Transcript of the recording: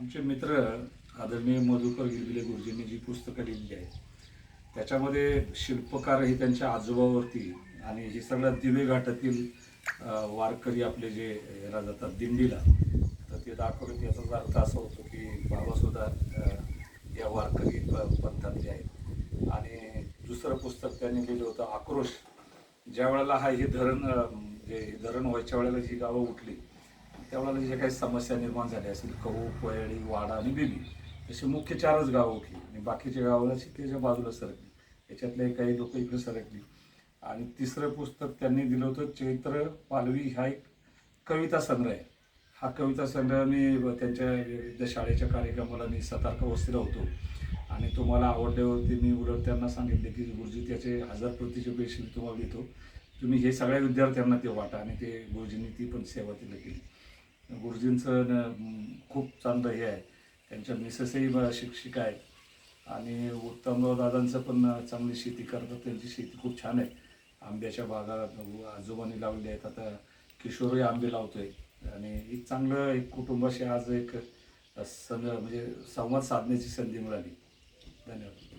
आमचे मित्र आदरणीय मधुकर गिरगिले गुरुजींनी जी पुस्तकं लिहिली आहेत त्याच्यामध्ये शिल्पकार हे त्यांच्या आजोबावरती आणि हे सगळ्या दिवे घाटातील वारकरी आपले जे याला जातात दिंडीला तर ते दाखवत याचा अर्थ असा होतो की बाबासुद्धा या वारकरी प- पंथातले आहेत. आणि दुसरं पुस्तक त्यांनी लिहिलं होतं आक्रोश. ज्या वेळेला हा हे धरण जे म्हणजे धरण व्हायच्या वेळेला जी गावं उठली त्यावेळेला जे काही समस्या निर्माण झाल्या असतील कहू कोयळी वाडा आणि बेबी असे मुख्य चारच गावं होती. आणि बाकीच्या गावाला त्याच्या बाजूला सरकली. याच्यातले काही लोक इकडे सरकली. आणि तिसरं पुस्तक त्यांनी दिलं होतं चैत्र पालवी हा एक कविता संग्रह आहे. हा कविता संग्रह मी त्यांच्या विविध शाळेच्या कार्यक्रमाला मी सतार्क वस्तीला होतो. आणि तुम्हाला आवडले होते मी उलट त्यांना सांगितले की गुरुजी त्याचे हजार प्रतीचे पैसे तुम्हाला देतो. तुम्ही हे सगळ्या विद्यार्थ्यांना ते वाटा. आणि ते गुरुजींनी ती पण सेवा तिला केली. गुरुजींचं न खूप चांगलं हे आहे. त्यांच्या मिसेसही शिक्षिका आहेत. आणि उत्तमराव दादांचं पण चांगली शेती करतात. त्यांची शेती खूप छान आहे. आंब्याच्या बागा आजोबांनी लावले आहेत. आता किशोरही आंबे लावतोय. आणि एक चांगलं एक कुटुंबाशी आज एक सं म्हणजे संवाद साधण्याची संधी मिळाली. धन्यवाद.